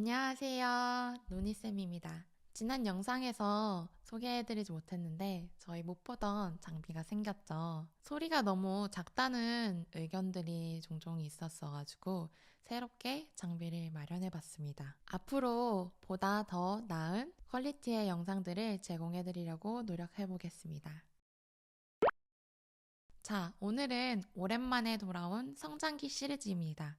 안녕하세요. 노니쌤입니다. 지난 영상에서 소개해드리지 못했는데 저희 못 보던 장비가 생겼죠. 소리가 너무 작다는 의견들이 종종 있었어가지고 새롭게 장비를 마련해봤습니다. 앞으로 보다 더 나은 퀄리티의 영상들을 제공해드리려고 노력해보겠습니다. 자, 오늘은 오랜만에 돌아온 성장기 시리즈입니다.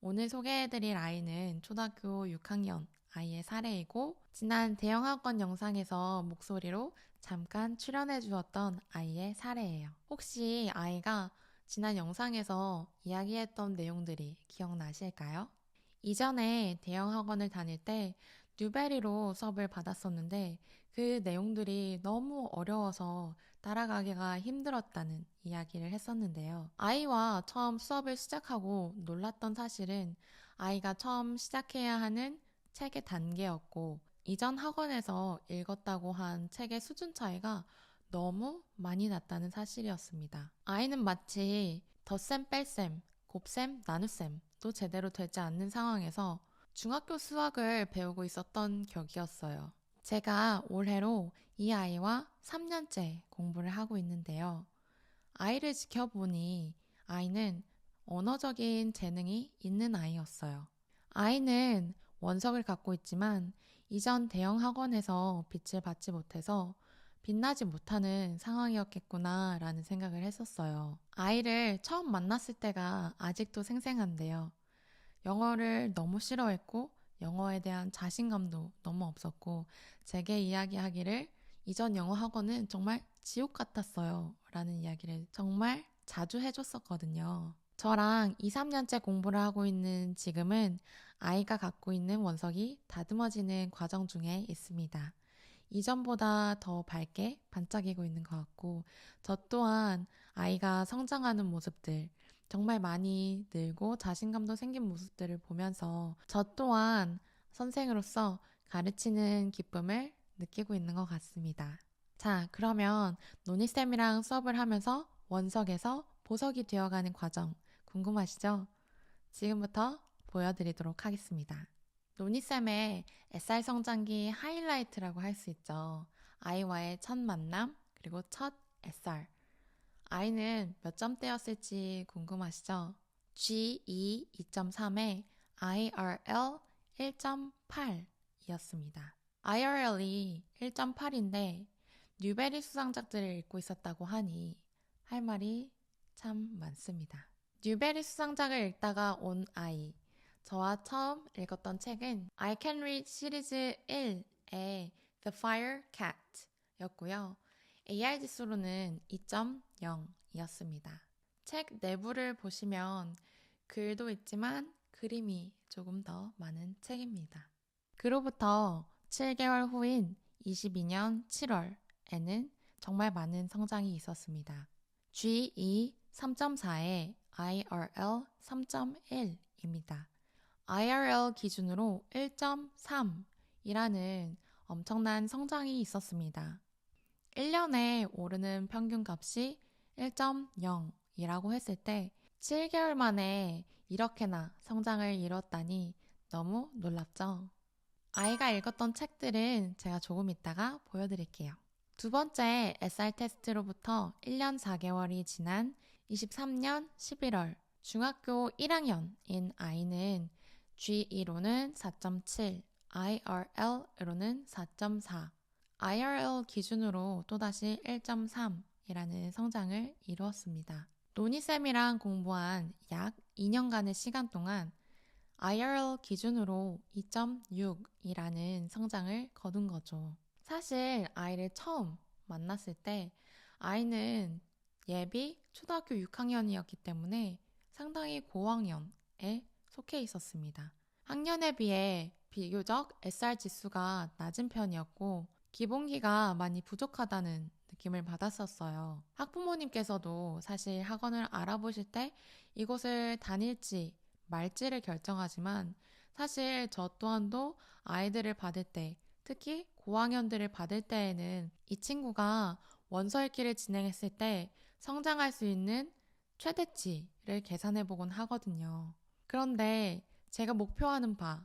오늘 소개해드릴 아이는 초등학교 6학년 아이의 사례이고, 지난 대형학원 영상에서 목소리로 잠깐 출연해 주었던 아이의 사례예요. 혹시 아이가 지난 영상에서 이야기했던 내용들이 기억나실까요? 이전에 대형학원을 다닐 때 뉴베리로 수업을 받았었는데 그 내용들이 너무 어려워서 따라가기가 힘들었다는 이야기를 했었는데요. 아이와 처음 수업을 시작하고 놀랐던 사실은 아이가 처음 시작해야 하는 책의 단계였고 이전 학원에서 읽었다고 한 책의 수준 차이가 너무 많이 났다는 사실이었습니다. 아이는 마치 덧셈, 뺄셈, 곱셈, 나눗셈도 제대로 되지 않는 상황에서 중학교 수학을 배우고 있었던 격이었어요. 제가 올해로 이 아이와 3년째 공부를 하고 있는데요. 아이를 지켜보니 아이는 언어적인 재능이 있는 아이였어요. 아이는 원석을 갖고 있지만 이전 대형 학원에서 빛을 받지 못해서 빛나지 못하는 상황이었겠구나 라는 생각을 했었어요. 아이를 처음 만났을 때가 아직도 생생한데요. 영어를 너무 싫어했고 영어에 대한 자신감도 너무 없었고 제게 이야기하기를 이전 영어 학원은 정말 지옥 같았어요 라는 이야기를 정말 자주 해줬었거든요. 저랑 2, 3년째 공부를 하고 있는 지금은 아이가 갖고 있는 원석이 다듬어지는 과정 중에 있습니다. 이전보다 더 밝게 반짝이고 있는 것 같고, 저 또한 아이가 성장하는 모습들, 정말 많이 늘고 자신감도 생긴 모습들을 보면서 저 또한 선생으로서 가르치는 기쁨을 느끼고 있는 것 같습니다. 자, 그러면 노니쌤이랑 수업을 하면서 원석에서 보석이 되어가는 과정 궁금하시죠? 지금부터 보여드리도록 하겠습니다. 노니쌤의 SR 성장기 하이라이트라고 할 수 있죠. 아이와의 첫 만남, 그리고 첫 SR. 아이는 몇 점대였을지 궁금하시죠? G2 2.3에 IRL 1.8이었습니다. IRL이 1.8인데 뉴베리 수상작들을 읽고 있었다고 하니 할 말이 참 많습니다. 뉴베리 수상작을 읽다가 온 아이. 저와 처음 읽었던 책은 I Can Read 시리즈 1의 The Fire Cat 였고요. AR 지수로는 2.0 이었습니다. 책 내부를 보시면 글도 있지만 그림이 조금 더 많은 책입니다. 그로부터 7개월 후인 22년 7월에는 정말 많은 성장이 있었습니다. G2 3.4에 IRL 3.1입니다. IRL 기준으로 1.3이라는 엄청난 성장이 있었습니다. 1년에 오르는 평균 값이 1.0이라고 했을 때 7개월 만에 이렇게나 성장을 이뤘다니 너무 놀랍죠? 아이가 읽었던 책들은 제가 조금 있다가 보여드릴게요. 두 번째 SR 테스트로부터 1년 4개월이 지난 23년 11월 중학교 1학년인 아이는 G2로는 4.7, IRL으로는 4.4, IRL 기준으로 또다시 1.3 이라는 성장을 이루었습니다. 노니쌤이랑 공부한 약 2년간의 시간 동안 IRL 기준으로 2.6이라는 성장을 거둔 거죠. 사실 아이를 처음 만났을 때 아이는 예비 초등학교 6학년이었기 때문에 상당히 고학년에 속해 있었습니다. 학년에 비해 비교적 SR 지수가 낮은 편이었고 기본기가 많이 부족하다는 느낌을 받았었어요. 학부모님께서도 사실 학원을 알아보실 때 이곳을 다닐지 말지를 결정하지만 사실 저 또한도 아이들을 받을 때 특히 고학년들을 받을 때에는 이 친구가 원서 읽기를 진행했을 때 성장할 수 있는 최대치를 계산해 보곤 하거든요. 그런데 제가 목표하는 바,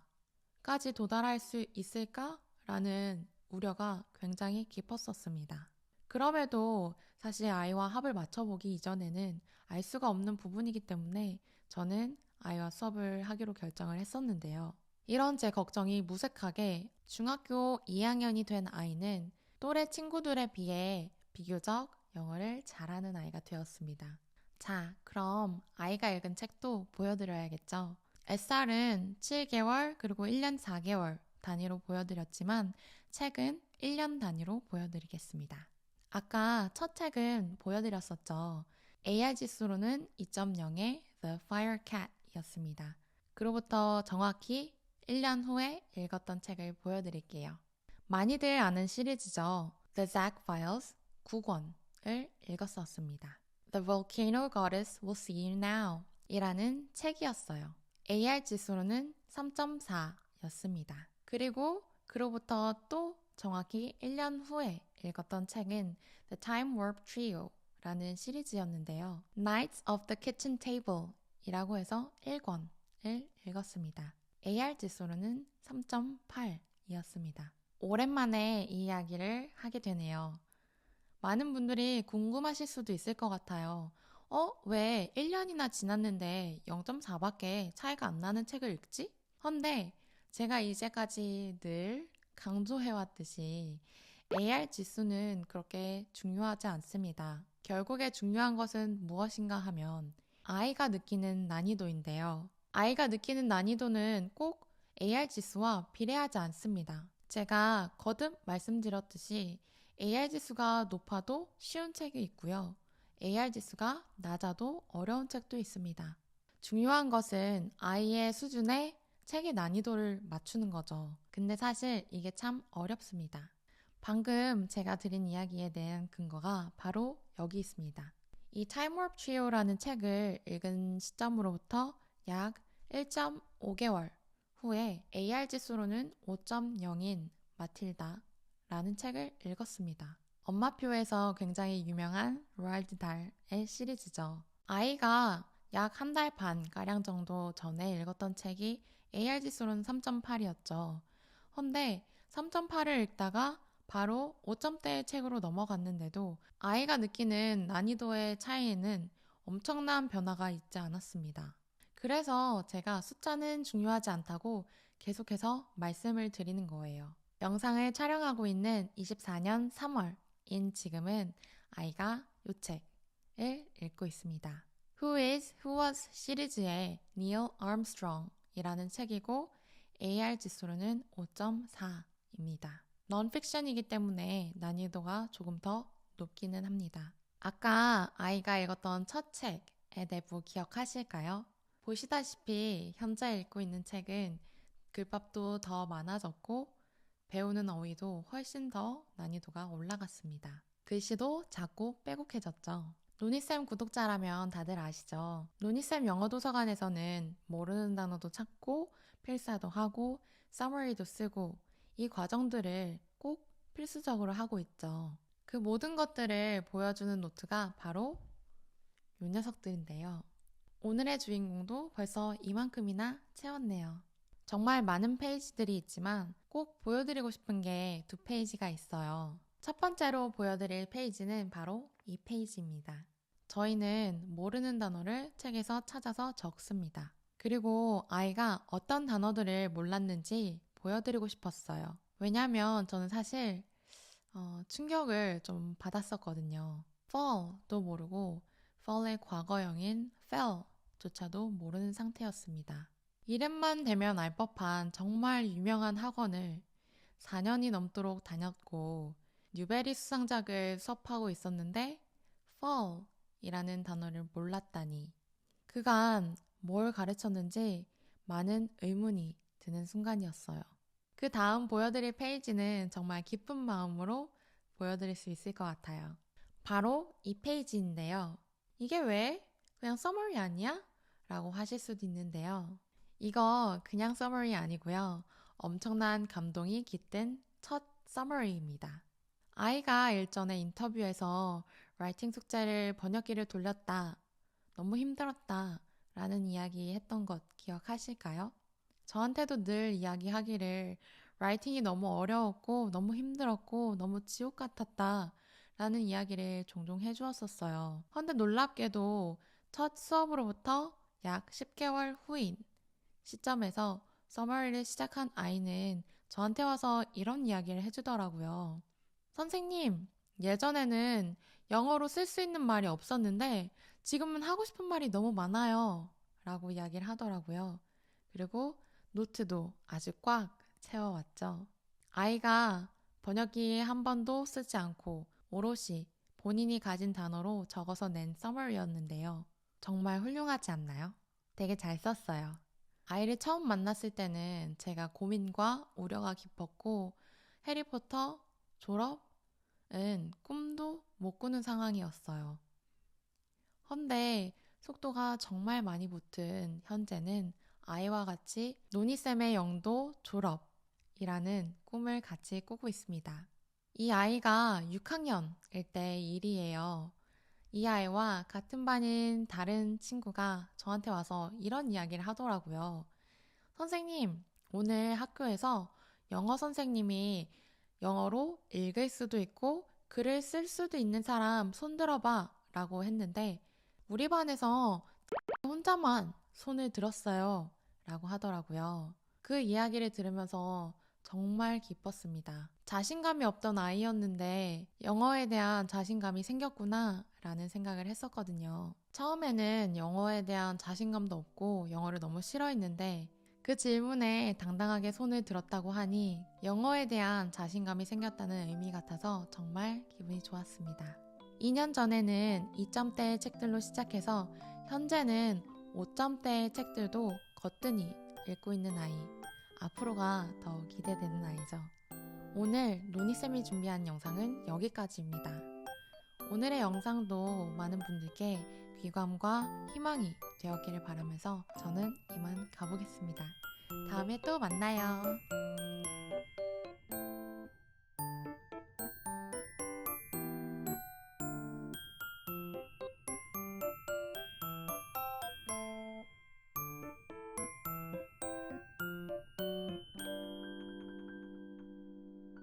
까지 도달할 수 있을까라는 우려가 굉장히 깊었었습니다. 그럼에도 사실 아이와 합을 맞춰보기 이전에는 알 수가 없는 부분이기 때문에 저는 아이와 수업을 하기로 결정을 했었는데요. 이런 제 걱정이 무색하게 중학교 2학년이 된 아이는 또래 친구들에 비해 비교적 영어를 잘하는 아이가 되었습니다. 자, 그럼 아이가 읽은 책도 보여드려야겠죠. SR은 7개월 그리고 1년 4개월 단위로 보여드렸지만 책은 1년 단위로 보여드리겠습니다. 아까 첫 책은 보여드렸었죠. AR 지수로는 2.0의 The Fire Cat 이었습니다. 그로부터 정확히 1년 후에 읽었던 책을 보여드릴게요. 많이들 아는 시리즈죠. The Zack Files 9권을 읽었었습니다. The Volcano Goddess Will See You Now 이라는 책이었어요. AR 지수로는 3.4 였습니다. 그리고 그로부터 또 정확히 1년 후에 읽었던 책은 The Time Warp Trio 라는 시리즈였는데요. Knights of the Kitchen Table 이라고 해서 1권을 읽었습니다. AR 지수로는 3.8이었습니다. 오랜만에 이 이야기를 하게 되네요. 많은 분들이 궁금하실 수도 있을 것 같아요. 어, 왜 1년이나 지났는데 0.4밖에 차이가 안 나는 책을 읽지? 헌데 제가 이제까지 늘 강조해왔듯이 AR 지수는 그렇게 중요하지 않습니다. 결국에 중요한 것은 무엇인가 하면 아이가 느끼는 난이도인데요. 아이가 느끼는 난이도는 꼭 AR 지수와 비례하지 않습니다. 제가 거듭 말씀드렸듯이 AR 지수가 높아도 쉬운 책이 있고요. AR 지수가 낮아도 어려운 책도 있습니다. 중요한 것은 아이의 수준에 책의 난이도를 맞추는 거죠. 근데 사실 이게 참 어렵습니다. 방금 제가 드린 이야기에 대한 근거가 바로 여기 있습니다. 이 Time Warp Trio라는 책을 읽은 시점으로부터 약 1.5개월 후에 AR 지수로는 5.0인 마틸다라는 책을 읽었습니다. 엄마표에서 굉장히 유명한 로알드 달의 시리즈죠. 아이가 약 한 달 반 가량 정도 전에 읽었던 책이 AR 지수로는 3.8이었죠. 헌데 3.8을 읽다가 바로 5점대의 책으로 넘어갔는데도 아이가 느끼는 난이도의 차이에는 엄청난 변화가 있지 않았습니다. 그래서 제가 숫자는 중요하지 않다고 계속해서 말씀을 드리는 거예요. 영상을 촬영하고 있는 24년 3월인 지금은 아이가 이 책을 읽고 있습니다. Who is Who was 시리즈의 Neil Armstrong 이라는 책이고 AR 지수로는 5.4입니다. 넌픽션이기 때문에 난이도가 조금 더 높기는 합니다. 아까 아이가 읽었던 첫 책의 내부 기억하실까요? 보시다시피 현재 읽고 있는 책은 글밥도 더 많아졌고 배우는 어휘도 훨씬 더 난이도가 올라갔습니다. 글씨도 작고 빼곡해졌죠. 노니쌤 구독자라면 다들 아시죠? 노니쌤 영어 도서관에서는 모르는 단어도 찾고 필사도 하고 서머리도 쓰고 이 과정들을 꼭 필수적으로 하고 있죠. 그 모든 것들을 보여주는 노트가 바로 이 녀석들인데요. 오늘의 주인공도 벌써 이만큼이나 채웠네요. 정말 많은 페이지들이 있지만 꼭 보여드리고 싶은 게 두 페이지가 있어요. 첫 번째로 보여드릴 페이지는 바로 이 페이지입니다. 저희는 모르는 단어를 책에서 찾아서 적습니다. 그리고 아이가 어떤 단어들을 몰랐는지 보여드리고 싶었어요. 왜냐면 저는 사실 어, 충격을 좀 받았었거든요. fall도 모르고 fall의 과거형인 fell조차도 모르는 상태였습니다. 이름만 대면 알 법한 정말 유명한 학원을 4년이 넘도록 다녔고 뉴베리 수상작을 수업하고 있었는데 fall 이라는 단어를 몰랐다니 그간 뭘 가르쳤는지 많은 의문이 드는 순간이었어요. 그 다음 보여드릴 페이지는 정말 기쁜 마음으로 보여드릴 수 있을 것 같아요. 바로 이 페이지인데요. 이게 왜? 그냥 서머리 아니야? 라고 하실 수도 있는데요. 이거 그냥 서머리 아니고요. 엄청난 감동이 깃든 첫 서머리입니다. 아이가 일전에 인터뷰에서 라이팅 숙제를 번역기를 돌렸다. 너무 힘들었다. 라는 이야기 했던 것 기억하실까요? 저한테도 늘 이야기하기를 라이팅이 너무 어려웠고 너무 힘들었고 너무 지옥 같았다 라는 이야기를 종종 해주었었어요. 헌데 놀랍게도 첫 수업으로부터 약 10개월 후인 시점에서 서머리를 시작한 아이는 저한테 와서 이런 이야기를 해주더라고요. 선생님, 예전에는 영어로 쓸 수 있는 말이 없었는데 지금은 하고 싶은 말이 너무 많아요. 라고 이야기를 하더라고요. 그리고 노트도 아주 꽉 채워왔죠. 아이가 번역기에 한 번도 쓰지 않고 오롯이 본인이 가진 단어로 적어서 낸 서머리였는데요. 정말 훌륭하지 않나요? 되게 잘 썼어요. 아이를 처음 만났을 때는 제가 고민과 우려가 깊었고 해리포터 졸업은 꿈도 못 꾸는 상황이었어요. 헌데 속도가 정말 많이 붙은 현재는 아이와 같이 노니쌤의 영도 졸업이라는 꿈을 같이 꾸고 있습니다. 이 아이가 6학년일 때 일이에요. 이 아이와 같은 반인 다른 친구가 저한테 와서 이런 이야기를 하더라고요. 선생님, 오늘 학교에서 영어 선생님이 영어로 읽을 수도 있고 글을 쓸 수도 있는 사람 손 들어 봐 라고 했는데 우리 반에서 혼자만 손을 들었어요 라고 하더라고요. 그 이야기를 들으면서 정말 기뻤습니다. 자신감이 없던 아이였는데 영어에 대한 자신감이 생겼구나 라는 생각을 했었거든요. 처음에는 영어에 대한 자신감도 없고 영어를 너무 싫어했는데 그 질문에 당당하게 손을 들었다고 하니 영어에 대한 자신감이 생겼다는 의미 같아서 정말 기분이 좋았습니다. 2년 전에는 2점대의 책들로 시작해서 현재는 5점대의 책들도 거뜬히 읽고 있는 아이. 앞으로가 더 기대되는 아이죠. 오늘 노니쌤이 준비한 영상은 여기까지입니다. 오늘의 영상도 많은 분들께 귀감과 희망이 되었기를 바라면서 저는 이만 가보겠습니다. 다음에 또 만나요.